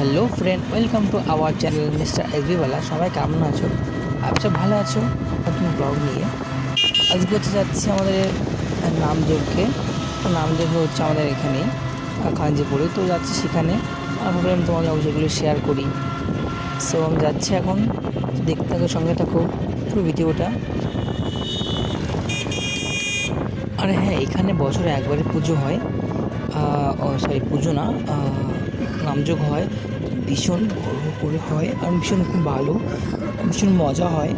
Hello friend, welcome to our channel mister Agriwala. সবাই কেমন আছো? আপনি সব ভালো আছো? নতুন ব্লগ নিয়ে। আজকে হচ্ছে যাচ্ছি আমাদের নামযোগকে তো নামযোগ হচ্ছে আমাদের এখানেই খাঞ্জিপুরে তো যাচ্ছি সেখানে। আর ভাবলাম তোমাদের সেগুলো শেয়ার করি। সো আমি যাচ্ছি এখন। দেখতে থাকো, সঙ্গে থাকো পুরো ভিডিওটা। আর হ্যাঁ এখানে বছরে একবারে পুজো হয়। সরি পুজো না নামযোগ হয়। ভীষণ বড় করে হয় আর ভীষণ খুব ভালো, ভীষণ মজা হয়।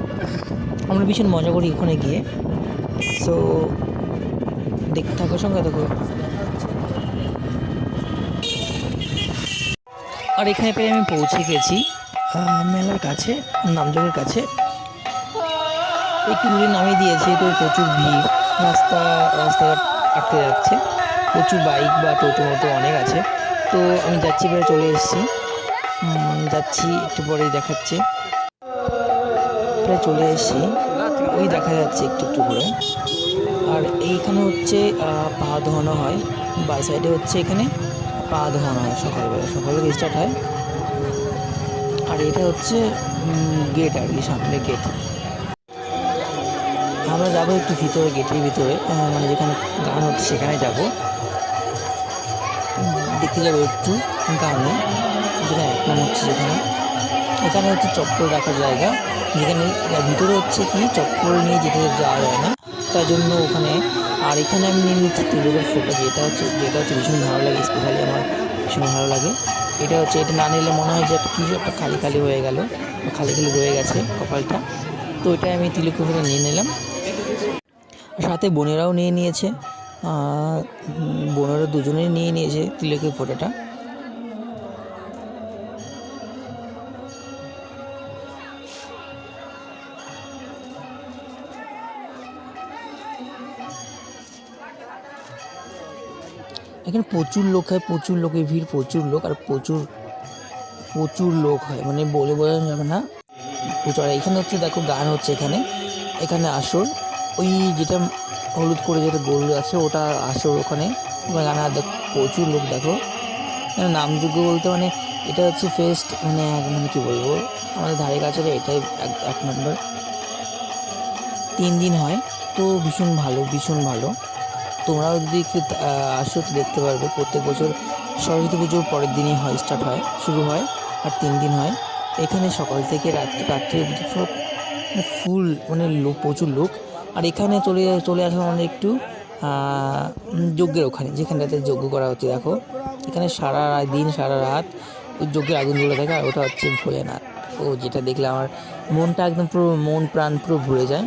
আমরা ভীষণ মজা করি ওখানে গিয়ে। সো দেখতে থাকো, সঙ্গে থাকো। আর এখানে পেয়ে আমি পৌঁছে গেছি মেলার কাছে, নামযোগের কাছে। একটু দূরে নামিয়ে দিয়েছে, তো প্রচুর ভিড়, রাস্তা, রাস্তাঘাট আটকে যাচ্ছে। প্রচুর বাইক বা টোটো মোটো অনেক আছে। তো আমি যাচ্ছি প্রায় চলে এসেছি। যাচ্ছি একটু পরেই দেখাচ্ছে। প্রায় চলে এসেছি। ওই দেখা যাচ্ছে একটু একটু করে। আর এইখানে হচ্ছে পা ধোয়ানো হয়। বাই সাইডে হচ্ছে এখানে পা ধোয়ানো হয় সকালবেলা। সকালবেলা স্টার্ট হয়। আর এটা হচ্ছে গেট আর কি, সামনে গেট আমরা যাব একটু ভিতরে গেটের ভিতরে। মানে যেখানে গান হচ্ছে সেখানে যাব। দেখতে যাবে একটু গানে, যেটা এক নাম হচ্ছে যেখানে। এখানে হচ্ছে চপ্পল রাখার জায়গা, যেখানে ভিতরে হচ্ছে কি চপ্পল নিয়ে যেতে যাওয়া যায় না। তার জন্য ওখানে, আর এখানে আমি নিয়ে নিচ্ছি তিলকের ফোটো, যেটা হচ্ছে যেটা হচ্ছে ভীষণ ভালো লাগে স্পেশালি আমার ভীষণ ভালো লাগে। এটা হচ্ছে, এটা না নিলে মনে হয় যে একটা কিছু একটা খালি খালি হয়ে গেল খালি খালি রয়ে গেছে কপালটা। তো এটাই আমি তিলকের ফোটো নিয়ে নিলাম। সাথে বোনেরাও নিয়ে নিয়েছে। বোনেরা দুজনেই নিয়ে নিয়েছে তিলকের ফোটোটা। এখানে প্রচুর লোক হয়, প্রচুর লোকের ভিড়, প্রচুর লোক, আর প্রচুর প্রচুর লোক হয়। মানে বলে বোঝানো যাবে না। প্রচুর এখানে হচ্ছে, দেখো, গান হচ্ছে এখানে। এখানে আসর ওই যেটা হলুদ করে যেটা গোল আছে, ওটা আসর ওখানে। গান দেখো, প্রচুর লোক, দেখো। নামযোগ্য বলতে মানে এটা হচ্ছে ফেস্ট মানে মানে কী বলব? আমাদের ধারে কাছে এটাই এক নম্বর তিন দিন হয়, তো ভীষণ ভালো ভীষণ ভালো। তোমরাও যদি আসো দেখতে পারবে। প্রত্যেক বছর সরস্বতী পুজোর পরের দিনই হয় স্টার্ট হয়, শুরু হয়, আর তিন দিন হয়। এখানে সকাল থেকে রাত্রে রাত্রি সব ফুল মানে লোক প্রচুর লোক। আর এখানে চলে চলে আসা মানে একটু যজ্ঞের ওখানে, যেখানটাতে যজ্ঞ করা হচ্ছে, দেখো। এখানে সারা দিন সারা রাত ওই যজ্ঞের আগুন জ্বলে থাকে, আর ওটা হচ্ছে ভোলেনাথ। ও যেটা দেখলে আমার মনটা একদম পুরো, মন প্রাণ পুরো ভরে যায়।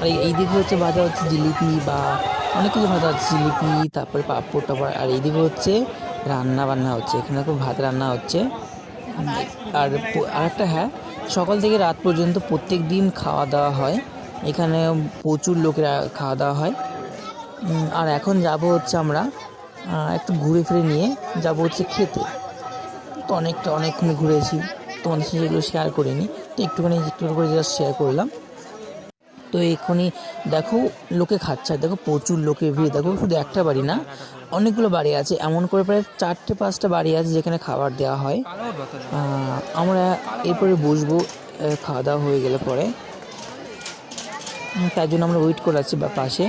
আর এই- এইদিকে হচ্ছে ভাজা হচ্ছে জিলিপি বা অনেক কিছু ভাজা হচ্ছে, জিলিপি, তারপরে পাঁপড় টাপড়, আর এইদিকে হচ্ছে রান্না বান্না হচ্ছে। এখানে খুব ভাত রান্না হচ্ছে। আর আর একটা হ্যাঁ সকাল থেকে রাত পর্যন্ত প্রত্যেক দিন খাওয়া দাওয়া হয়। এখানে প্রচুর লোকেরা খাওয়া দাওয়া হয় আর এখন যাব হচ্ছে আমরা একটু ঘুরে ফিরে নিয়ে যাব হচ্ছে খেতে। তো অনেকটা, অনেকক্ষণ ঘুরেছি। তোমাদের সাথে এগুলো শেয়ার করিনি। তো একটুখানি একটু করে জাস্ট শেয়ার করলাম। তো এক্ষুনি দেখো লোকে খাচ্ছে। দেখো প্রচুর লোকের ভিড়। দেখো শুধু একটা বাড়ি না, অনেকগুলো বাড়ি আছে। এমন করে প্রায় চারটে, পাঁচটা বাড়ি আছে যেখানে খাবার দেওয়া হয়। আমরা এরপরে বসবো খাওয়া দাওয়া হয়ে গেলে পরে। তার জন্য আমরা ওয়েট করে আছি বা পাশে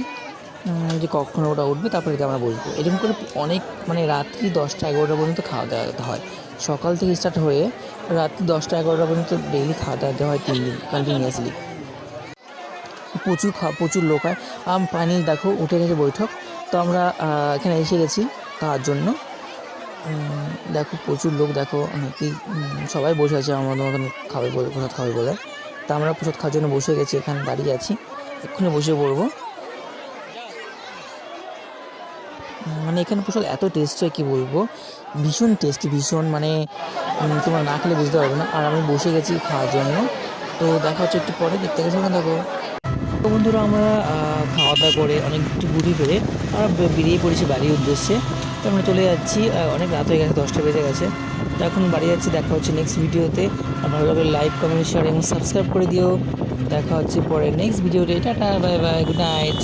যে কখন ওটা উঠবে, তারপরে আমরা বসবো। এরকম করে অনেক মানে রাত্রি দশটা এগারোটা পর্যন্ত খাওয়া দাওয়া হয়। সকাল থেকে স্টার্ট হয়ে রাত্রি দশটা এগারোটা পর্যন্ত ডেইলি খাওয়া দাওয়া দেওয়া হয় তিন দিন কন্টিনিউয়াসলি প্রচুর খা, প্রচুর লোক হয়। আম ফাইনালি দেখো, উঠে গেছে বৈঠক। তো আমরা এখানে এসে গেছি খাওয়ার জন্য। দেখো প্রচুর লোক, দেখো অনেকেই সবাই বসে আছে আমাদের মতন খাবে বলে, প্রসাদ খাবে বলে। তা আমরা প্রসাদ খাওয়ার জন্য বসে গেছি, এখানে দাঁড়িয়ে আছি। এক্ষুনি বসে পড়ব মানে এখানে প্রসাদ এত টেস্ট হয়, কী বলব? ভীষণ টেস্টি ভীষণ মানে তোমরা না খেলে বুঝতে পারবে না। আর আমি বসে গেছি খাওয়ার জন্য। তো দেখা হচ্ছে একটু পরে, দেখতে গেছে গেছি দেখো তো বন্ধুরা, আমরা খাওয়া দাওয়া করে অনেক একটু ঘুরি ফিরে আমরা বেরিয়ে পড়েছি বাড়ির উদ্দেশ্যে। তো আমরা চলে যাচ্ছি অনেক রাত হয়ে গেছে, দশটা বেজে গেছে। তো এখন বাড়ি যাচ্ছি, দেখা হচ্ছে নেক্সট ভিডিওতে ভালো লাগলে লাইক কমেন্ট শেয়ার এবং সাবস্ক্রাইব করে দিও। দেখা হচ্ছে পরে নেক্সট ভিডিওতে tata bye bye good night